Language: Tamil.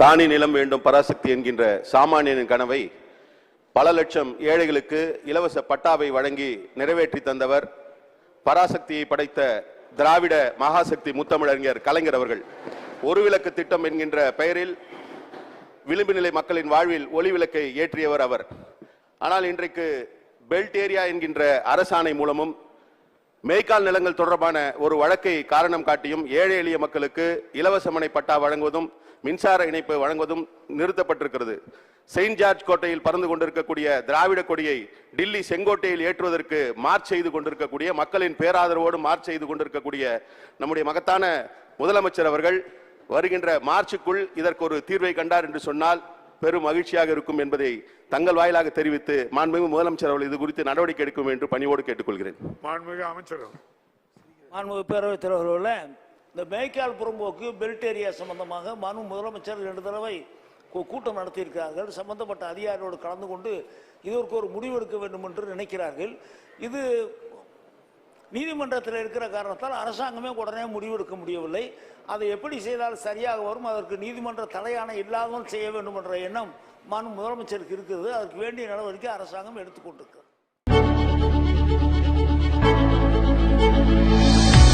காணி நிலம் வேண்டும் பராசக்தி என்கின்ற சாமானியனின் கனவை பல லட்சம் ஏழைகளுக்கு இலவச பட்டாவை வழங்கி நிறைவேற்றி தந்தவர் பராசக்தியை படைத்த திராவிட மகாசக்தி முத்தமிழறிஞர் கலைஞர் அவர்கள். ஒரு விளக்கு திட்டம் என்கின்ற பெயரில் விளிம்பு நிலை மக்களின் வாழ்வில் ஒளி விளக்கை ஏற்றியவர் அவர். ஆனால் இன்றைக்கு பெல்ட் ஏரியா என்கின்ற அரசாணை மூலமும் மேய்க்கால் நிலங்கள் தொடர்பான ஒரு வழக்கை காரணம் காட்டியும் ஏழை எளிய மக்களுக்கு இலவச மனை பட்டா வழங்குவதும் மின்சார இணைப்பு வழங்குவதும் நிறுத்தப்பட்டிருக்கிறது. செயின்ட் ஜார்ஜ் கோட்டையில் பறந்து கொண்டிருக்கக்கூடிய திராவிட கொடியை டில்லி செங்கோட்டையில் ஏற்றுவதற்கு மார்ச் செய்து கொண்டிருக்கக்கூடிய மக்களின் பேராதரவோடு மார்ச் செய்து கொண்டிருக்கக்கூடிய நம்முடைய மகத்தான முதலமைச்சர் அவர்கள் வருகின்ற மார்ச்சுக்குள் இதற்கு ஒரு தீர்வை கண்டார் என்று சொன்னால் பெரும் மகிழ்ச்சியாக இருக்கும் என்பதை தங்கள் வாயிலாக தெரிவித்து மாண்புமிகு முதலமைச்சர் அவர்கள் இது குறித்து நடவடிக்கை எடுக்கும் என்று பணிவோடு கேட்டுக்கொள்கிறேன். மாண்புமிகு அமைச்சர் மாண்புமிகு பேரவைத் தலைவர்கள இந்த மேய்க்கால் புறம்போக்கு பெல்ட் ஏரியா சம்பந்தமாக மனு முதலமைச்சர் ரெண்டு தடவை கூட்டம் நடத்தியிருக்கிறார்கள். சம்பந்தப்பட்ட அதிகாரிகளோடு கலந்து கொண்டு இதற்கு ஒரு முடிவு எடுக்க வேண்டும் என்று நினைக்கிறார்கள். இது நீதிமன்றத்தில் இருக்கிற காரணத்தால் அரசாங்கமே உடனே முடிவெடுக்க முடியவில்லை. அதை எப்படி செய்தால் சரியாக வரும்? அதற்கு நீதிமன்ற தலையான இல்லாமல் செய்ய வேண்டும் என்ற எண்ணம் மனு முதலமைச்சருக்கு இருக்கிறது அதற்கு வேண்டிய நடவடிக்கை அரசாங்கம் எடுத்துக்கொண்டிருக்கிறது.